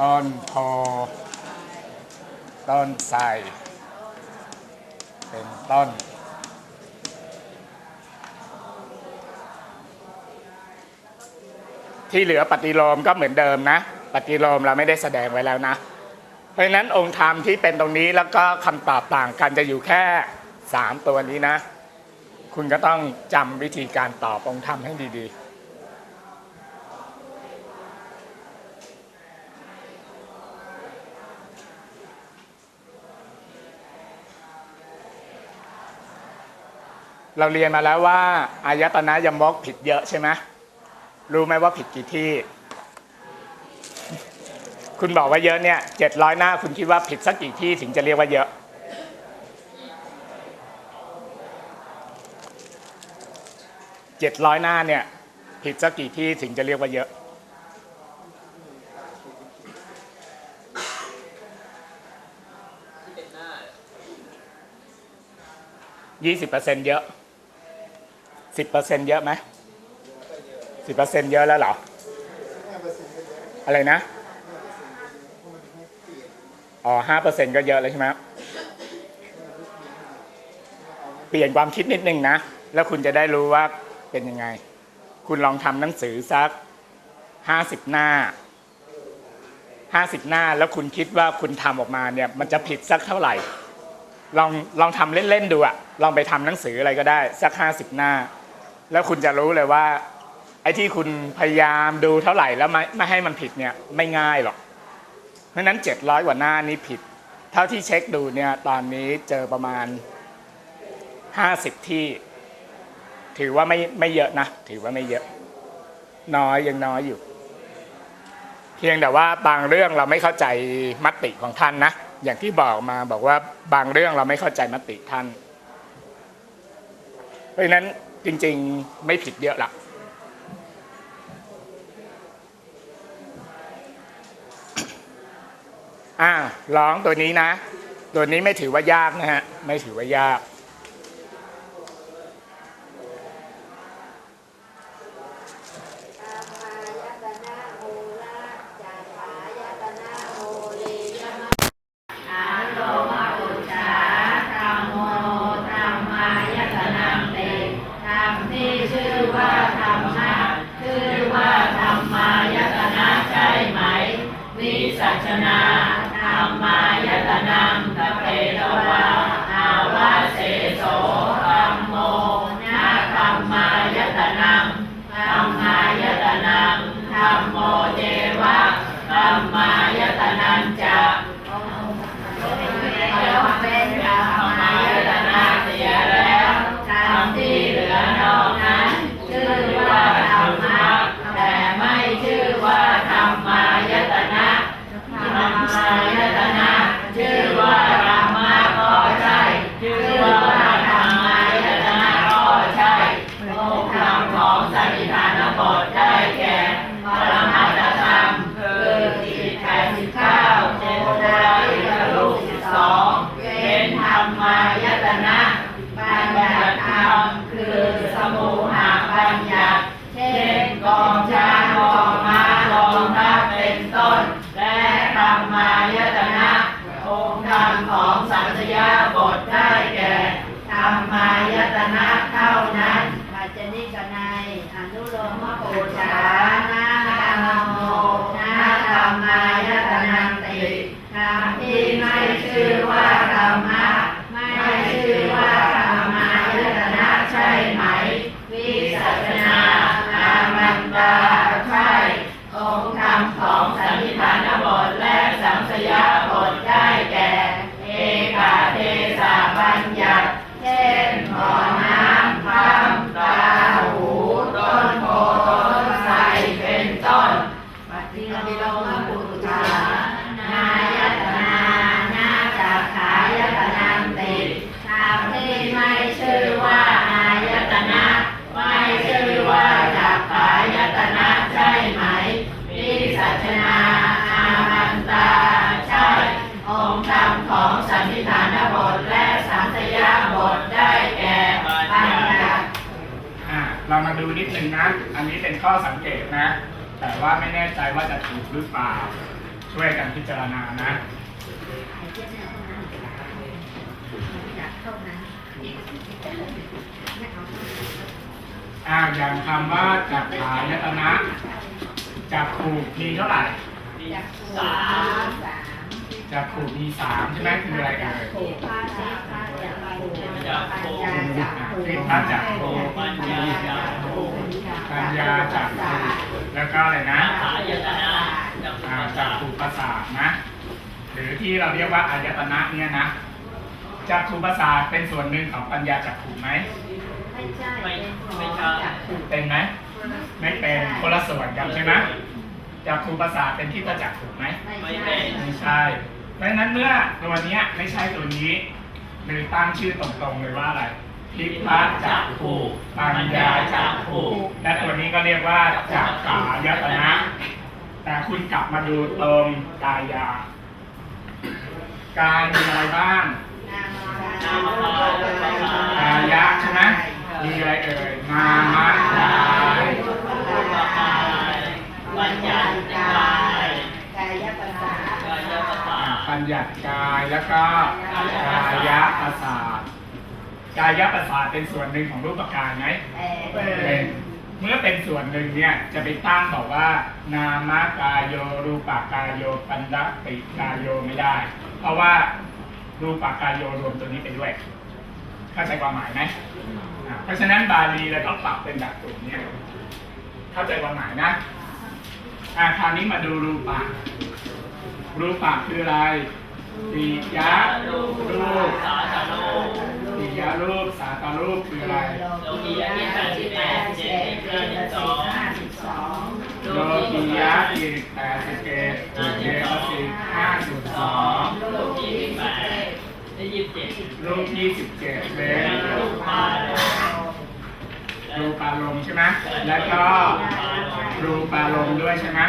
ต้นโพต้นไทรเป็นต้น ที่เหลือปฏิโลมก็เหมือนเดิมนะ ปฏิโลมเราไม่ได้แสดงไว้แล้วนะ เพราะฉะนั้นองค์ธรรมที่เป็นตรงนี้แล้วก็คำตอบต่างกันจะอยู่แค่ 3 ตัวนี้นะ คุณก็ต้องจำวิธีการตอบองค์ธรรมให้ดีๆ เราเรียนมาแล้วว่าอายตนะยมกผิดเยอะใช่ไหมรู้ไหมว่าผิดกี่ที่ คุณบอกว่าเยอะเนี่ยเจ็ดร้อยหน้า คุณคิดว่าผิดสักกี่ที่ถึงจะเรียกว่าเยอะ เจ็ดร้อยหน้าเนี่ย ผิดสักกี่ที่ถึงจะเรียกว่าเยอะ ยี่สิบเปอร์เซ็นต์เยอะ สิบเปอร์เซ็นเยอะไหมสิบเปอร์เซ็นเยอะแล้วเหรอ อะไรนะอ๋อห้าเปอร์เซ็นก็เยอะแล้วใช่ไหมเปลี่ยนความคิดนิดนึงนะ แล้วคุณจะได้รู้ว่าเป็นยังไง คุณลองทำหนังสือสักห้าสิบหน้าห้าสิบหน้าแล้วคุณคิดว่าคุณทำออกมาเนี่ย มันจะผิดสักเท่าไหร่ ลองลองทำเล่นๆดูอะลองไปทำหนังสืออะไรก็ได้ สักห้าสิบหน้า แล้วคุณจะรู้เลยว่า ไอ้ที่คุณพยายามดูเท่าไหร่แล้วไม่ไม่ให้มันผิดเนี่ยไม่ง่ายหรอก เพราะนั้นเจ็ดร้อยกว่าหน้านี้ผิด เท่าที่เช็คดูเนี่ยตอนนี้เจอประมาณห้าสิบที่ ถือว่าไม่ไม่เยอะนะ ถือว่าไม่เยอะ น้อยยังน้อยอยู่ เพียงแต่ว่าบางเรื่องเราไม่เข้าใจมติของท่านนะอย่างที่บอกมาบอกว่าบางเรื่องเราไม่เข้าใจมติท่าน เพราะฉะนั้น จริง ๆ ไม่ผิดเยอะละอ่าร้องตัวนี้นะ ตัวนี้ไม่ถือว่ายากนะฮะ ไม่ถือว่ายาก นาอามันตาใช่องค์ธรรมของสันนิฐานบทและสังสยาบทได้แก่ปัญญาอ่าเรามาดูนิดนึงนะ อันนี้เป็นข้อสังเกตนะ แต่ว่าไม่แน่ใจว่าจะถูกหรือเปล่า ช่วยกันพิจารณานะอ่าอย่างคำว่าจักขายตนะ จักขูมีเท่าไหร่สามจักขูมีสามใช่ไหมคืออะไรกันเลยคือพระจักขูปัญญาจักขุปัญญาจักขูแล้วก็อะไรนะอายตนะจักขุอ่าปัสจัสะกขูประสาทนะหรือที่เราเรียกว่าอายตนะเนี่ยนะจักขูประสาทเป็นส่วนหนึ่งของปัญญาจักขูไหมไม่ไม่ใช่เป็นไหม ไม่เป็นคนละส่วนกันใช่ไหมจักขูประสาทเป็นที่ประจักขูไหมไม่เป็นไม่ใช่เพราะฉะนั้นเมื่อตัวเนี้ยไม่ใช่ตัวนี้หรือตั้งชื่อตรงๆเลยว่าอะไรทิพะจักขูปัญญาจักขูและตัวนี้ก็เรียกว่าจักขายตนะ แต่คุณกลับมาดูตรงกายา กายมีอะไรบ้างนามกายรูปกายกายะใช่ไหมมีอะไรเอ่ยนามะกายรูปกาย ปัญญากายกายประสาทกายปัสสะปัญญากายแล้วก็กายะประสาทกายะประสาทเป็นส่วนหนึ่งของรูปกายไหมเป็นเมื่อเป็นส่วนหนึ่งเนี่ยจะไปตั้งบอกว่า นามกายโยรูปกายโยปัญญติกายโยไม่ได้ เพราะว่ารูปกายโยรวมตัวนี้ไปด้วยเข้าใจความหมายไหมอ่าเพราะฉะนั้นบาลีเราต้องปรับเป็นแบบตัวเนี้ยเข้าใจความหมายนะ อ่าคราวนี้มาดูรูปะรูปะคืออะไรปิยะรูปสาธารูปปิยะรูปสาตารูปคืออะไรโลกียะที่แปดสิบแปดเจ็ดสิบห้าสิบสองโลกิยะอีกแปดสิบเอ็ดเจ็ดสิบห้าสิบสองโลกียะที่แปดได้ยี่สิบเจ็ดรูปยี่สิบเจ็ดเป็นรูปพาโล รูปารมณ์ใช่ไหมแล้วก็รูปารมณ์ด้วยใช่ไหม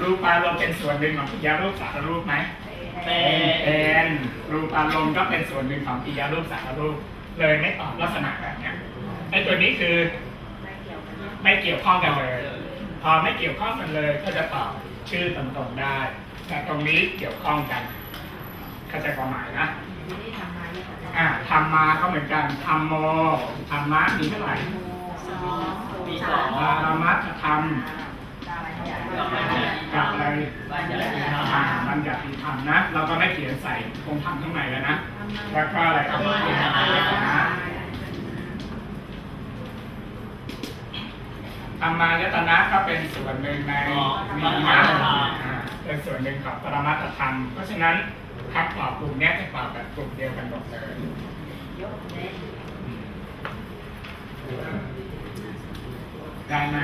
รูปารมณ์เป็นส่วนหนึ่งของปิยรูปสารรูปไหมเป็นรูปารมณ์ก็เป็นส่วนหนึ่งของปิยรูปสารรูป เลยไม่ตอบลักษณะแบบนี้ไอ้ตัวนี้คือไม่เกี่ยวข้องกันเลย พอไม่เกี่ยวข้องกันเลยก็จะตอบชื่อตรงๆได้ แต่ตรงนี้เกี่ยวข้องกันเข้าใจความหมายนะ อ่าธรรมาก็เหมือนกันธรรมโมธรรมะมีเท่าไหร่มีสองปารมัตถธรรมกับปัญญากับอะไรปัญญาที่ทอ่าบัญญัติธรรมนะ เราก็ไม่เขียนใส่คงทำข้างในแล้วนะแล้วก็อะไรธรรมะที่ทำอะไรนะธรรมายตนะก็เป็นส่วนหนึ่งในมีนะอ่าเป็นส่วนหนึ่งของปรมัตถธรรม เพราะฉะนั้น คำตอบกลุ่มเนี้ยจะตอบแบบกลุ่มเดียวกันหมดเลยได้ไหม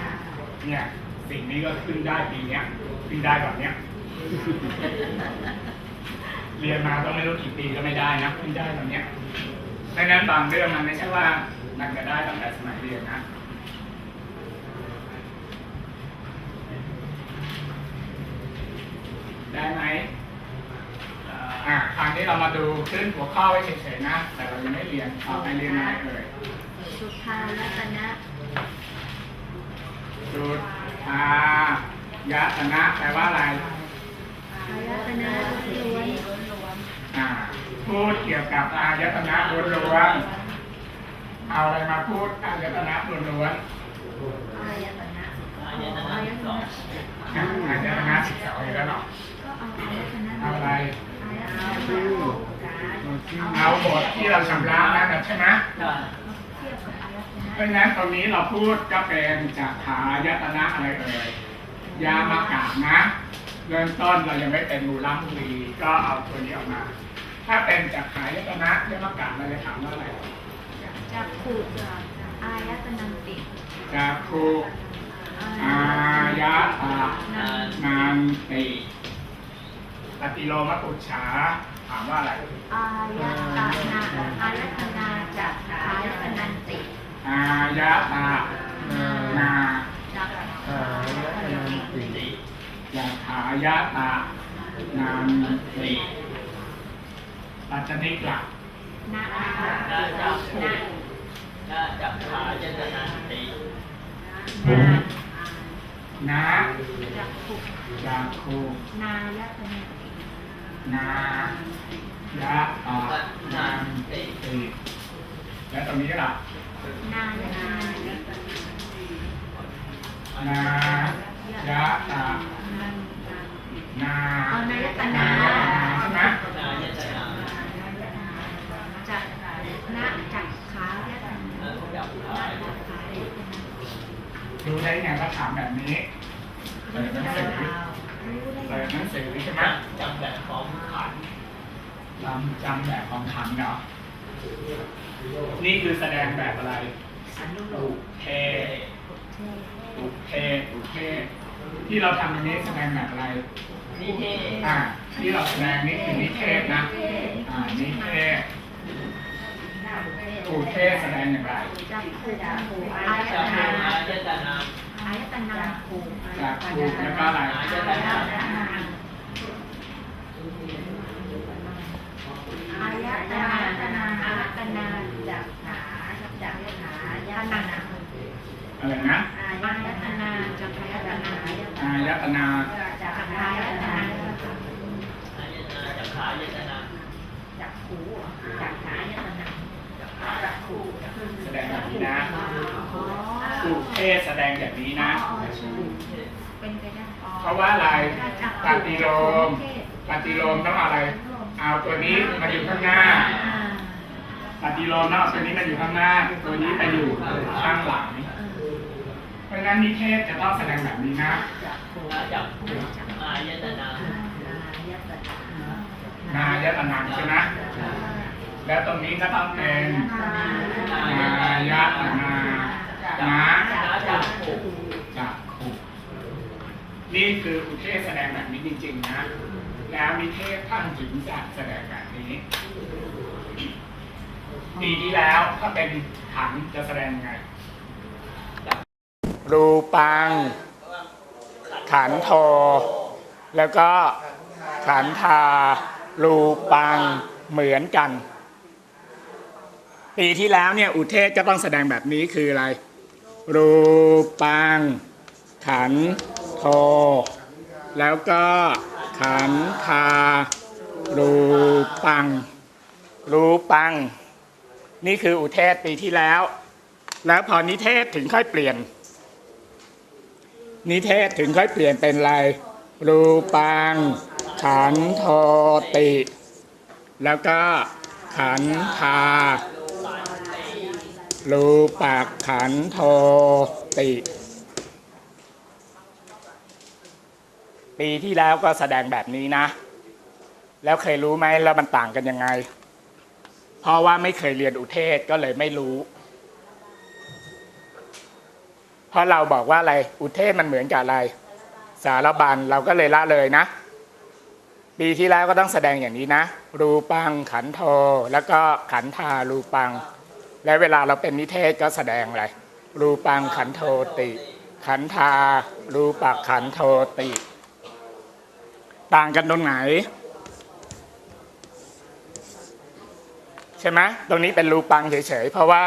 ำเนี่ยสิ่งนี้ก็ขึ้นได้ปีเนี้ยขึ้นได้แบบเนี้ย เรียนมาก็ไม่รู้กี่ปีก็ไม่ได้นะขึ้นได้แบบเนี้ยดังนั้นบางเรื่องมันไม่ใช่ว่ามันจะได้ตั้งแต่สมัยเรียนนะได้ไหมอ่า คราวนี้เรามาดูขึ้นหัวข้อไว้เฉยๆนะ แต่เรายังไม่เรียนต่อไปเรียนอะไรเอ่ยสุภาลัตนะจุดอายตนะแปลว่าอะไรอายตนะล้วนอ่าพูดเกี่ยวกับอายตนะล้วนๆเอาอะไรมาพูดอายตนะล้วนอายตนะอายตนะที่สองๆอะอายตนะสิบสองอยู่แล้วเนาะก็เอาอายตนะเอาอะไรอายตนะ เอาบทที่เราชำระนั่นนะใช่ไหมค่ะเทียบกับอายตนะเพราะฉะนั้นตรงนี้เราพูดก็เป็นจากขายตนะอะไรเอ่ยยามากานะ เริ่มต้นเรายังไม่เป็นมูลัมบุรีก็เอาตัวนี้ออกมา ถ้าเป็นจากขายตนะยามากาเราจะถามว่าอะไรจักขุอายตนันติจากครูอายะตานานนานติโลมปุฉาถามว่าอะไร อายตนาอายตนาจักอายตนันติอายะตานาจักอายตนันติยาขายะตานานติติปัจจนิกหลักนะนาจักนาจักขายตนะตินะนะจักขุจักขุนาตนะ นายะอะนันติแล้วตรงนี้ก็ล่ะนานะนายะอะนันนาอานายตนานาใช่ไหมนายตนาจักนะจักขายตนะจับขายจักขายตนะรู้ได้ไงว่าถามแบบนี้เปิดหนังสื อรู้ได้เปิดหนังสือใช่ไหมจำแบบของขันจำจำแบบของขันเนาะนี่คือแสดงแบบอะไรสันนุโลอุกเทอุเทอุเทที่เราทำอันนี้แสดงแบบอะไรนี่เท่อ่า ที่เราแสดงนี่คือนิเทศนะ อ่า นิเทศอุเทศแสดงอย่างไรจักขุจักขุอายตนานายตนาอายตนาขุจากถูแล้วก็อะไรนายตอายนาตนาอายตนาตนาอายตนาจักขาจักขายตนาอะไรนะอายตนาจักขายตนาอายตนาจักขายตนาอายตนาจับขายตนาจักขูจักขายตนาจักขูแสดงแบบนี้นะ อ๋ออุเทศแสดงแบบนี้นะ เป็นไปได้เพราะว่าอะไรปฏิโลมปฏิโลมต้องเอาอะไร เอาตัวนี้มาอยู่ข้างหน้าอ่าปฏิโลมต้องเอาตัวนี้มาอยู่ข้างหน้า ตัวนี้ไปอยู่ข้างหลัง เพราะฉะนั้นนิเทศจะต้องแสดงแบบนี้นะจับอายตนานายตนาใช่ไหมแล้วตรงนี้ก็ต้องเป็นนายตนา นะจับผูกจากขุนี่คืออุเทศแสดงแบบนี้จริงๆนะ แล้วนิเทศท่านถึงจะแสดงแบบนี้ปีที่แล้วถ้าเป็นถังจะแสดงยังไง รูปัง ขันโท แล้วก็ขันธา รูปังเหมือนกัน ปีที่แล้วเนี่ย อุเทศก็ต้องแสดงแบบนี้คืออะไร รูปัง ขันโท แล้วก็ขันธารูปัง รูปัง นี่คืออุเทศปีที่แล้ว แล้วพอนิเทศถึงค่อยเปลี่ยน นิเทศถึงค่อยเปลี่ยนเป็นอะไร รูปัง ขันโทติ แล้วก็ขันธา รูปักขันโทติ ปีที่แล้วก็แสดงแบบนี้นะ แล้วเคยรู้ไหมแล้วมันต่างกันยังไง เพราะว่าไม่เคยเรียนอุเทศก็เลยไม่รู้ เพราะเราบอกว่าอะไรอุเทศมันเหมือนกับอะไร สารบัญเราก็เลยละเลยนะ ปีที่แล้วก็ต้องแสดงอย่างนี้นะ รูปังขันโทแล้วก็ขันธารูปัง และเวลาเราเป็นนิเทศก็แสดงอะไร รูปังขันโทติ ขันธา รูปักขันโทติ ต่างกันตรงไหน ใช่ไหมตรงนี้เป็นรูปังเฉยๆ เพราะว่า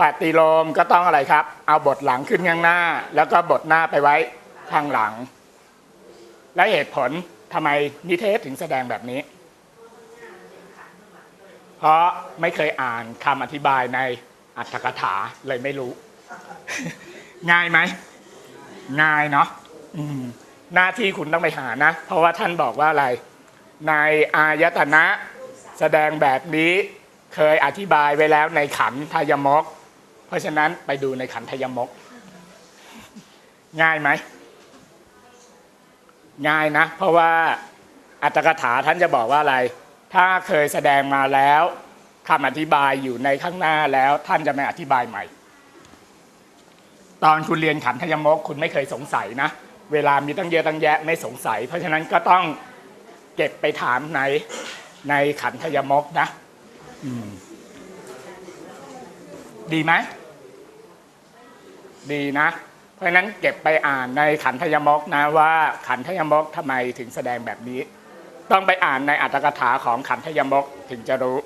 ปฏิโลมก็ต้องอะไรครับ เอาบทหลังขึ้นข้างหน้า แล้วก็บทหน้าไปไว้ข้างหลัง และเหตุผลทำไมนิเทศถึงแสดงแบบนี้ เพราะไม่เคยอ่านคำอธิบายในอัตถกถาเลยไม่รู้ ง่ายไหม ง่ายเนาะหน้าที่คุณต้องไปหานะ เพราะว่าท่านบอกว่าอะไร ในอายตนะแสดงแบบนี้เคยอธิบายไว้แล้วในขันธยมก เพราะฉะนั้นไปดูในขันธยมก ง่ายไหม ง่ายนะ เพราะว่าอัตถกถาท่านจะบอกว่าอะไร ถ้าเคยแสดงมาแล้วคำอธิบายอยู่ในข้างหน้าแล้วท่านจะไม่อธิบายใหม่ ตอนคุณเรียนขันธยมกคุณไม่เคยสงสัยนะ เวลามีตั้งเยอะตั้งแยะไม่สงสัย เพราะฉะนั้นก็ต้องเก็บไปถามในในขันธยมกนะดีไหมดีนะ เพราะฉะนั้นเก็บไปอ่านในขันธยมกนะว่าขันธยมกทำไมถึงแสดงแบบนี้ ต้องไปอ่านในอัตถกถาของขันธยมกถึงจะรู้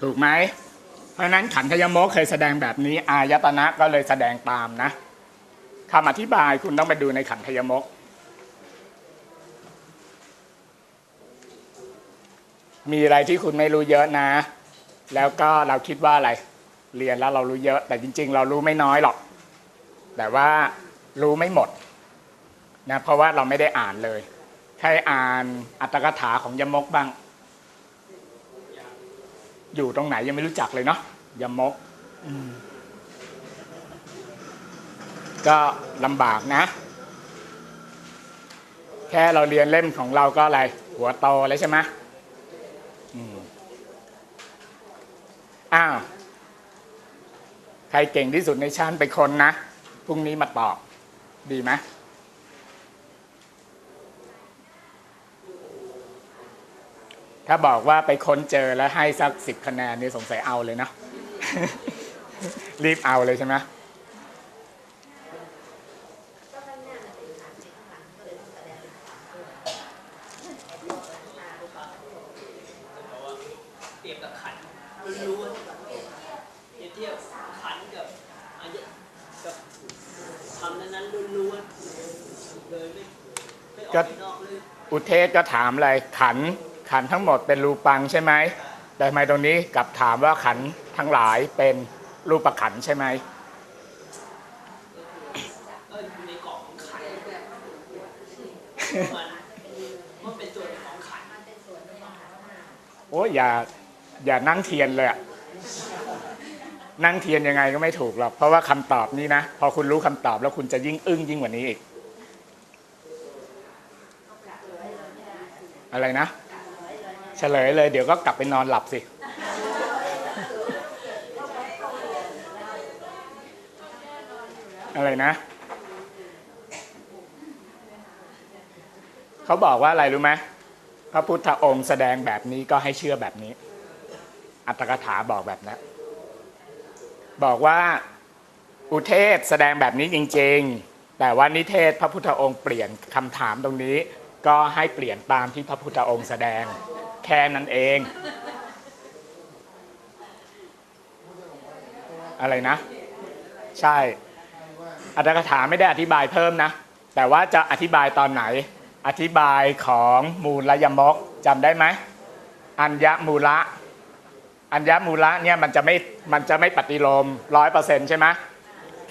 ถูกไหม เพราะนั้นขันธยมกเคยแสดงแบบนี้ อายตนะก็เลยแสดงตามนะคำอธิบายคุณต้องไปดูในขันธยมก มีอะไรที่คุณไม่รู้เยอะนะ แล้วก็เราคิดว่าอะไร เรียนแล้วเรารู้เยอะ แต่จริง ๆ เรารู้ไม่น้อยหรอก แต่ว่า รู้ไม่หมดนะเพราะว่าเราไม่ได้อ่านเลยใครอ่านอัตถกถาของยมกบ้าง อยู่ตรงไหนยังไม่รู้จักเลยเนาะยมกก็ลำบากนะ แค่เราเรียนเล่มของเราก็อะไร หัวโตเลยใช่ไหมอืมอ้าว ใครเก่งที่สุดในชั้นไปคนนะ พรุ่งนี้มาตอบ ดีไหมถ้าบอกว่าไปค้นเจอแล้วให้สักสิบคะแนนนี่สงสัยเอาเลยเนาะรีบเอาเลยใช่ไหม เปรียบกับขันล้วนๆเปรียบเทียบขันกับอายะกับทำนั้นๆล้วนๆเลยไม่ไม่ออกไปนอกเลย อุเทศก็ถามอะไรขันขันทั้งหมดเป็นรูปังใช่ไหมแต่ทำไมตรงนี้กลับถามว่าขันทั้งหลายเป็นรูปขันใช่ไหมก็อยู่ในกรอบของขันมันมันเป็นส่วนของขันโอ้ยอย่าอย่านั่งเทียนเลยอะนั่งเทียนยังไงก็ไม่ถูกหรอกเพราะว่าคำตอบนี้นะ พอคุณรู้คำตอบแล้วคุณจะยิ่งอึ้งยิ่งกว่านี้อีก อะไรนะ เฉลยเลย เดี๋ยวก็กลับไปนอนหลับสิ อะไรนะ เขาบอกว่าอะไรรู้ไหมพระพุทธองค์แสดงแบบนี้ก็ให้เชื่อแบบนี้ อัตถกถาบอกแบบนั้นบอกว่าอุเทศแสดงแบบนี้จริง ๆ แต่ว่านิเทศพระพุทธองค์เปลี่ยนคำถามตรงนี้ ก็ให้เปลี่ยนตามที่พระพุทธองค์แสดงแค่นั้นเอง อะไรนะ ใช่อัตถกถาไม่ได้อธิบายเพิ่มนะ แต่ว่าจะอธิบายตอนไหน อธิบายของมูลยมกจำได้ไหมอัญญมูละอัญญมูละเนี่ยมันจะไม่มันจะไม่ปฏิโลมร้อยเปอร์เซ็นต์ใช่ไหม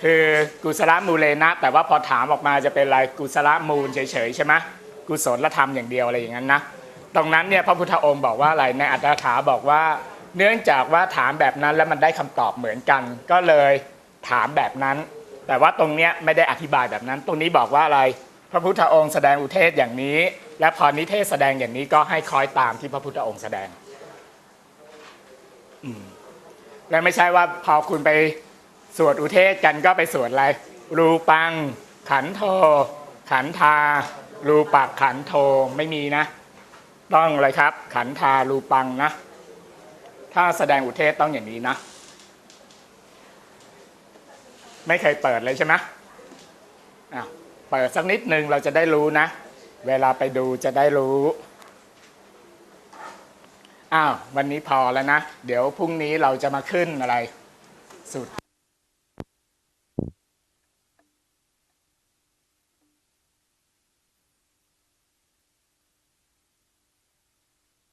คือกุศลมูเลนะ แต่ว่าพอถามออกมาจะเป็นอะไรกุศลมูลเฉยๆใช่ไหม กุศลธรรมอย่างเดียวอะไรอย่างนั้นนะตรงนั้นเนี่ยพระพุทธองค์บอกว่าอะไรในอัตถกถาบอกว่า เนื่องจากว่าถามแบบนั้นแล้วมันได้คำตอบเหมือนกัน ก็เลยถามแบบนั้น แต่ว่าตรงเนี้ยไม่ได้อธิบายแบบนั้น ตรงนี้บอกว่าอะไร พระพุทธองค์แสดงอุเทศอย่างนี้ และพอนิเทศแสดงอย่างนี้ก็ให้คอยตามที่พระพุทธองค์แสดงอืมและไม่ใช่ว่าพอคุณไปสวดอุเทศกันก็ไปสวดอะไรรูปัง ขันโท ขันธา รูปักขันโทไม่มีนะ ต้องเลยครับ ขันธารูปังนะ ถ้าแสดงอุเทศต้องอย่างนี้นะ ไม่เคยเปิดเลยใช่ไหมอ้าวเปิดสักนิดหนึ่งเราจะได้รู้นะ เวลาไปดูจะได้รู้อ้าววันนี้พอแล้วนะ เดี๋ยวพรุ่งนี้เราจะมาขึ้นอะไร สุด